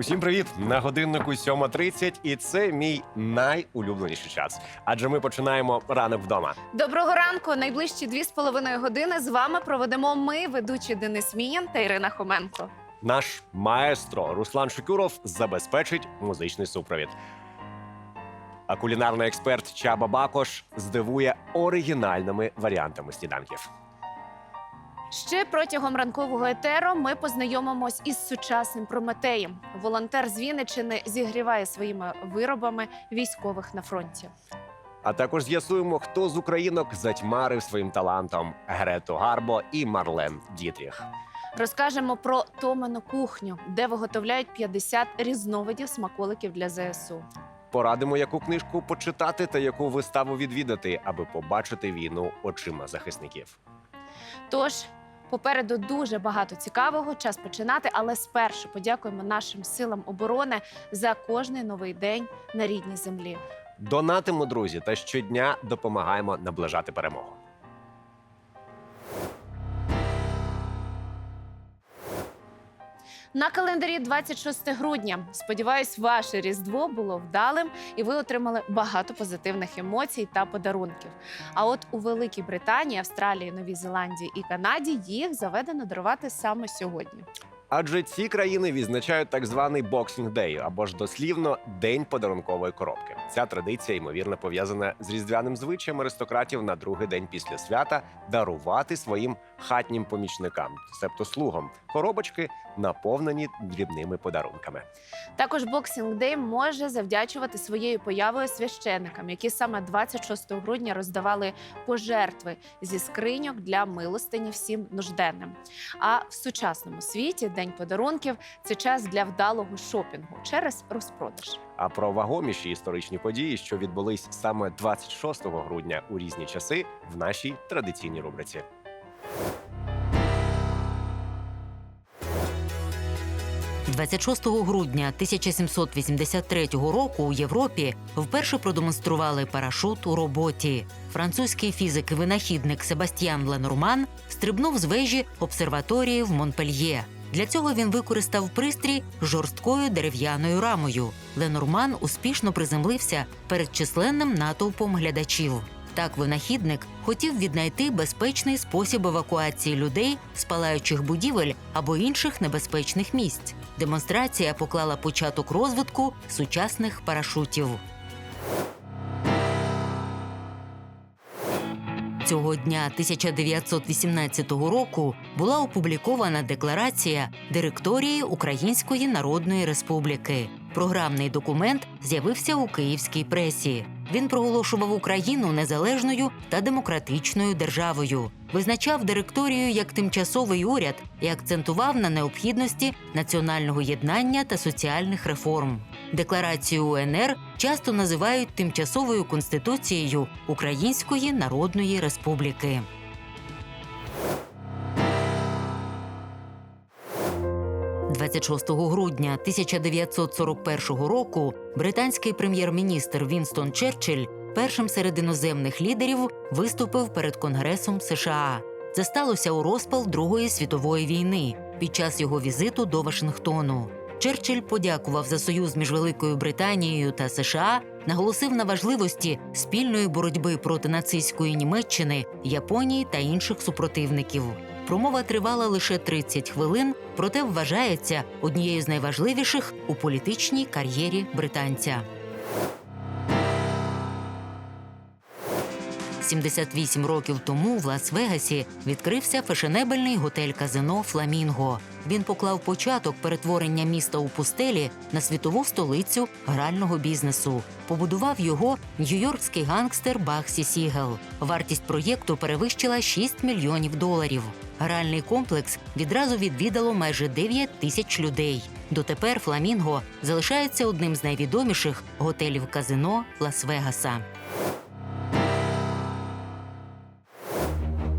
Усім привіт! На годиннику 7.30 і це мій найулюбленіший час. Адже ми починаємо ранок вдома. Доброго ранку. Найближчі дві з половиною години з вами проведемо ми, ведучі Денис Мінін та Ірина Хоменко. Наш маестро Руслан Шукюров забезпечить музичний супровід. А кулінарний експерт Чаба Бакош здивує оригінальними варіантами сніданків. Ще протягом ранкового етеру ми познайомимось із сучасним Прометеєм. Волонтер з Вінничини зігріває своїми виробами військових на фронті. А також з'ясуємо, хто з українок затьмарив своїм талантом Грету Гарбо і Марлен Дітріх. Розкажемо про Томину кухню, де виготовляють 50 різновидів смаколиків для ЗСУ. Порадимо, яку книжку почитати та яку виставу відвідати, аби побачити війну очима захисників. Тож попереду дуже багато цікавого. Час починати, але спершу подякуємо нашим силам оборони за кожний новий день на рідній землі. Донатимо, друзі, та щодня допомагаємо наближати перемогу. На календарі 26 грудня. Сподіваюсь, ваше різдво було вдалим і ви отримали багато позитивних емоцій та подарунків. А от у Великій Британії, Австралії, Новій Зеландії і Канаді їх заведено дарувати саме сьогодні. Адже ці країни відзначають так званий Boxing Day, або ж дослівно День подарункової коробки. Ця традиція ймовірно пов'язана з різдвяним звичаєм аристократів на другий день після свята дарувати своїм хатнім помічникам, себто слугам, коробочки, наповнені дрібними подарунками. Також Boxing Day може завдячувати своєю появою священникам, які саме 26 грудня роздавали пожертви зі скриньок для милостині всім нужденним. А в сучасному світі День подарунків це час для вдалого шопінгу через розпродаж. А про вагоміші історичні події, що відбулись саме 26 грудня у різні часи, в нашій традиційній рубриці. – 26 грудня 1783 року у Європі вперше продемонстрували парашут у роботі. Французький фізик і винахідник Себастьян Ленорман стрибнув з вежі обсерваторії в Монпельє. Для цього він використав пристрій жорсткою дерев'яною рамою. Ленорман успішно приземлився перед численним натовпом глядачів. Так винахідник хотів віднайти безпечний спосіб евакуації людей з палаючих будівель або інших небезпечних місць. Демонстрація поклала початок розвитку сучасних парашутів. Цього дня 1918 року була опублікована декларація директорії Української Народної Республіки. Програмний документ з'явився у київській пресі. Він проголошував Україну незалежною та демократичною державою, визначав директорію як тимчасовий уряд і акцентував на необхідності національного єднання та соціальних реформ. Декларацію УНР часто називають тимчасовою конституцією Української Народної Республіки. – 26 грудня 1941 року британський прем'єр-міністр Вінстон Черчилль першим серед іноземних лідерів виступив перед Конгресом США. Це сталося у розпал Другої світової війни під час його візиту до Вашингтону. Черчилль подякував за союз між Великою Британією та США, наголосив на важливості спільної боротьби проти нацистської Німеччини, Японії та інших супротивників. Промова тривала лише 30 хвилин, проте вважається однією з найважливіших у політичній кар'єрі британця. 78 років тому в Лас-Вегасі відкрився фешенебельний готель казино Фламінго. Він поклав початок перетворення міста у пустелі на світову столицю грального бізнесу. Побудував його нью-йоркський гангстер Баксі Сігел. Вартість проєкту перевищила 6 мільйонів доларів. Гральний комплекс відразу відвідало майже 9 тисяч людей. Дотепер Фламінго залишається одним з найвідоміших готелів казино Лас-Вегаса.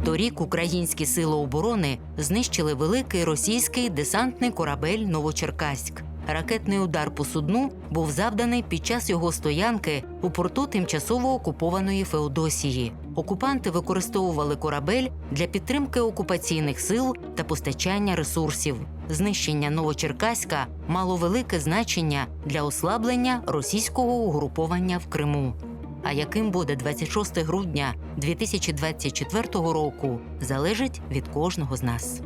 Торік українські сили оборони знищили великий російський десантний корабель Новочеркаськ. Ракетний удар по судну був завданий під час його стоянки у порту тимчасово окупованої Феодосії. Окупанти використовували корабель для підтримки окупаційних сил та постачання ресурсів. Знищення Новочеркаська мало велике значення для ослаблення російського угруповання в Криму. А яким буде 26 грудня 2024 року, залежить від кожного з нас.